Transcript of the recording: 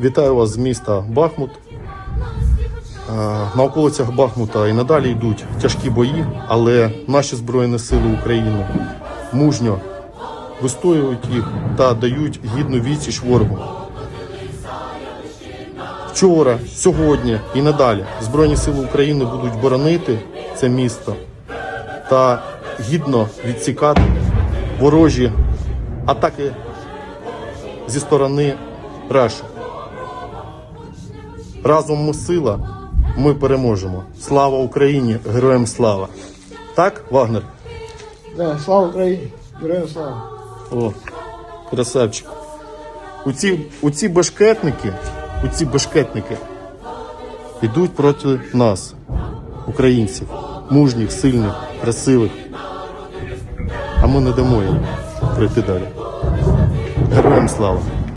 Вітаю вас з міста Бахмут. Е, На околицях Бахмута і надалі йдуть тяжкі бої, але наші Збройні Сили України мужньо вистоюють їх та дають гідну відсіч ворогу. Вчора, сьогодні і надалі Збройні Сили України будуть боронити це місто та гідно відсікати ворожі атаки зі сторони Раші. Разом ми сила, ми переможемо. Слава Україні! Героям слава! Так, Вагнер? Да, слава Україні! Героям слава! О, красавчик. У ці, у ці бешкетники, у ці бешкетники йдуть проти нас, українців, мужніх, сильних, красивих. А ми не дамо їм пройти далі. Героям слава!